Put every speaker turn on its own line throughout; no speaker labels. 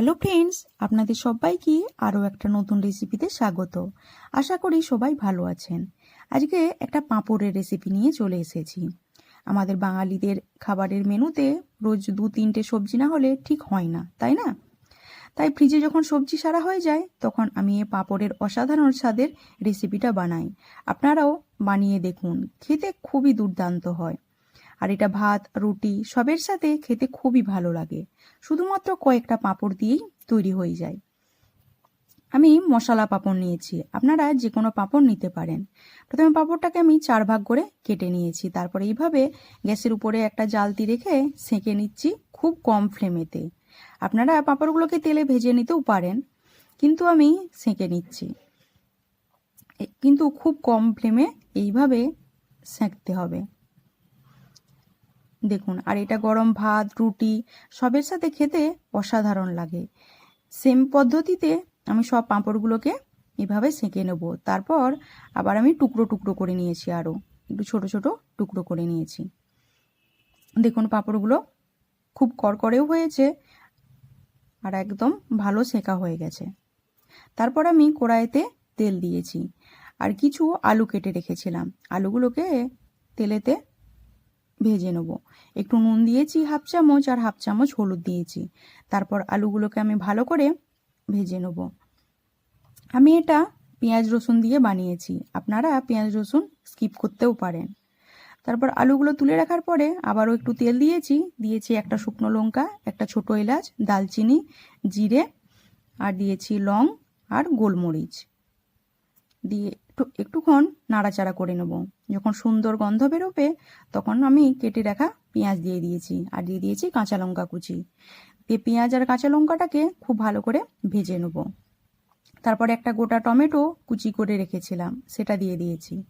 Hello friends আপনাদের সবাইকে আরও একটা নতুন রেসিপিতে স্বাগত। আশা করি সবাই ভালো আছেন। আজকে একটা পাঁপড়ের রেসিপি নিয়ে চলে এসেছি। আমাদের বাঙালিদের খাবারের মেনুতে রোজ দু তিনটে সবজি না হলে ঠিক হয় না, তাই না? তাই ফ্রিজে যখন সবজি সারা হয়ে যায়, তখন আমি এ পাঁপড়ের অসাধারণ স্বাদের রেসিপিটা বানাই। আপনারাও বানিয়ে দেখুন, খেতে খুবই দুর্দান্ত হয়। আর এটা ভাত, রুটি সবের সাথে খেতে খুবই ভালো লাগে। শুধুমাত্র কয়েকটা পাঁপড় দিয়েই তৈরি হয়ে যায়। আমি মশলা পাঁপড় নিয়েছি। আপনারা যে কোনো পাঁপড় নিতে পারেন। প্রথমে পাঁপড়টাকে আমি চার ভাগ করে কেটে নিয়েছি। তারপরে এইভাবে গ্যাসের উপরে একটা জালতি রেখে সেঁকে নিচ্ছি খুব কম ফ্লেমেতে। আপনারা পাঁপড়গুলোকে তেলে ভেজে নিতেও পারেন, কিন্তু আমি সেঁকে নিচ্ছি। কিন্তু খুব কম ফ্লেমে এইভাবে সেঁকতে হবে। দেখুন, আর এটা গরম ভাত, রুটি, সবের সাথে খেতে অসাধারণ লাগে। সেম পদ্ধতিতে আমি সব পাঁপড়গুলোকে এভাবে সেঁকে নেব। তারপর আবার আমি টুকরো টুকরো করে নিয়েছি আরও একটু ছোট ছোট টুকরো করে নিয়েছি। দেখুন, পাঁপড়গুলো খুব করকরেও হয়েছে আর একদম ভালো সেঁকা হয়ে গেছে। তারপর আমি কড়াইতে তেল দিয়েছি। আর কিছু আলু কেটে রেখেছিলাম। আলুগুলোকে তেলেতে ভেজে নেব। একটু নুন দিয়েছি, হাফ চামচ, আর হাফ চামচ হলুদ দিয়েছি। তারপর আলুগুলোকে আমি ভালো করে ভেজে নেব। আমি এটা পেঁয়াজ রসুন দিয়ে বানিয়েছি। আপনারা পেঁয়াজ রসুন স্কিপ করতেও পারেন। তারপর আলুগুলো তুলে রাখার পরে আবারও একটু তেল দিয়েছি। দিয়েছি একটা শুকনো লঙ্কা, একটা ছোট এলাচ, দালচিনি, জিরে, আর দিয়েছি লং আর গোলমরিচ। দিয়ে একটু, একটুক্ষণ নাড়াচাড়া করে নেব। যখন সুন্দর গন্ধ বেরোবে, তখন আমি কেটে রাখা পেঁয়াজ দিয়ে দিয়েছি আর দিয়ে দিয়েছি কাঁচা লঙ্কা কুচি। দিয়ে পেঁয়াজ আর কাঁচা লঙ্কাটাকে খুব ভালো করে ভেজে নেব। তারপরে একটা গোটা টমেটো কুচি করে রেখেছিলাম, সেটা দিয়ে দিয়েছি।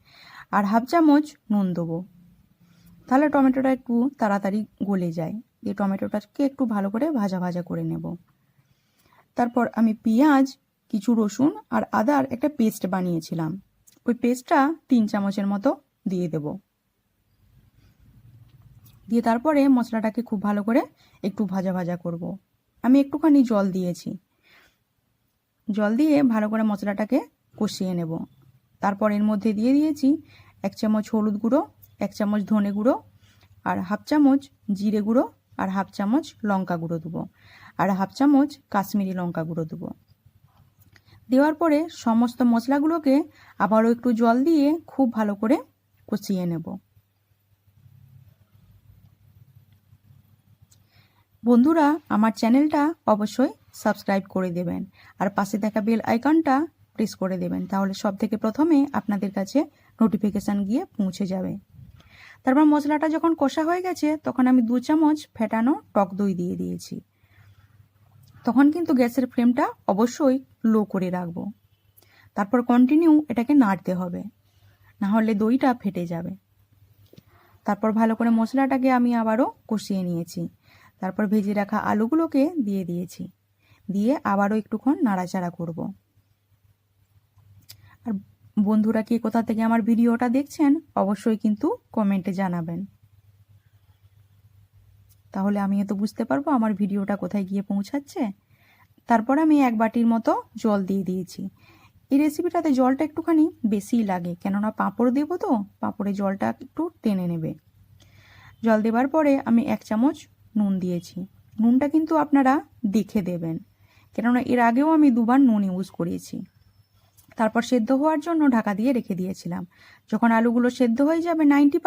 আর হাফ চামচ নুন দেবো। তাহলে টমেটোটা একটু তাড়াতাড়ি গলে যায়। দিয়ে টমেটোটাকে একটু ভালো করে ভাজা ভাজা করে নেব। তারপর আমি পেঁয়াজ, কিছু রসুন আর আদার একটা পেস্ট বানিয়েছিলাম। ওই পেস্টটা তিন চামচের মতো দিয়ে দেব। দিয়ে তারপরে মশলাটাকে খুব ভালো করে একটু ভাজা ভাজা করব। আমি একটুখানি জল দিয়েছি। জল দিয়ে ভালো করে মশলাটাকে কষিয়ে নেব। তারপর এর মধ্যে দিয়ে দিয়েছি এক চামচ হলুদ গুঁড়ো, এক চামচ ধনে গুঁড়ো, আর হাফ চামচ জিরে গুঁড়ো, আর হাফ চামচ লঙ্কা গুঁড়ো দেবো। আর হাফ চামচ কাশ্মীরি লঙ্কা গুঁড়ো দেবো। দেওয়ার পরে সমস্ত মশলাগুলোকে আবারও একটু জল দিয়ে খুব ভালো করে কষিয়ে নেব। বন্ধুরা, আমার চ্যানেলটা অবশ্যই সাবস্ক্রাইব করে দেবেন আর পাশে থাকা বেল আইকনটা প্রেস করে দেবেন, তাহলে সব থেকে প্রথমে আপনাদের কাছে নোটিফিকেশান গিয়ে পৌঁছে যাবে। তারপর মশলাটা যখন কষা হয়ে গেছে, তখন আমি দু চামচ ফেটানো টক দই দিয়ে দিয়েছি। তখন কিন্তু গ্যাসের ফ্লেমটা অবশ্যই লো করে রাখব। তারপর কন্টিনিউ এটাকে নাড়তে হবে। না হলে দইটা ফেটে যাবে। তারপর ভালো করে মশলাটাকে আমি আবারও কষিয়ে নিয়েছি। তারপর ভেজে রাখা আলুগুলোকে দিয়ে দিয়েছি। দিয়ে আবারও একটুক্ষণ নাড়াচাড়া করব। আর বন্ধুরা কে কোথা থেকে আমার ভিডিওটা দেখছেন, অবশ্যই কিন্তু কমেন্টে জানাবেন। তাহলে আমি তো বুঝতে পারব আমার ভিডিওটা কোথায় গিয়ে পৌঁছাচ্ছে? তারপর আমি এক বাটির মতো জল দিয়ে দিয়েছি। এই রেসিপিটাতে জলটা একটুখানি বেশিই লাগে, কেননা পাঁপড় দেবো তো, পাঁপড়ে জলটা একটু টেনে নেবে। জল দেবার পরে আমি এক চামচ নুন দিয়েছি। নুনটা কিন্তু আপনারা দেখে দেবেন, কেননা এর আগেও আমি দুবার নুন ইউজ করেছি। তারপর সেদ্ধ হওয়ার জন্য ঢাকা দিয়ে রেখে দিয়েছিলাম। যখন আলুগুলো সেদ্ধ হয়ে যাবে নাইনটি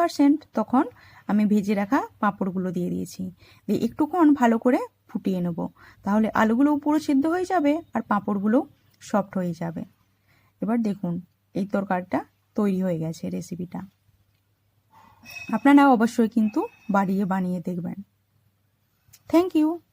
তখন আমি ভেজে রাখা পাঁপড়গুলো দিয়ে দিয়েছি। দিয়ে একটুক্ষণ ভালো করে ফুটিয়ে নেব। তাহলে আলুগুলোও পুরো সিদ্ধ হয়ে যাবে আর পাঁপড়গুলোও সফট হয়ে যাবে। এবার দেখুন, এই তরকারিটা তৈরি হয়ে গেছে রেসিপিটা আপনারা অবশ্যই কিন্তু বাড়িয়ে বানিয়ে দেখবেন। Thank you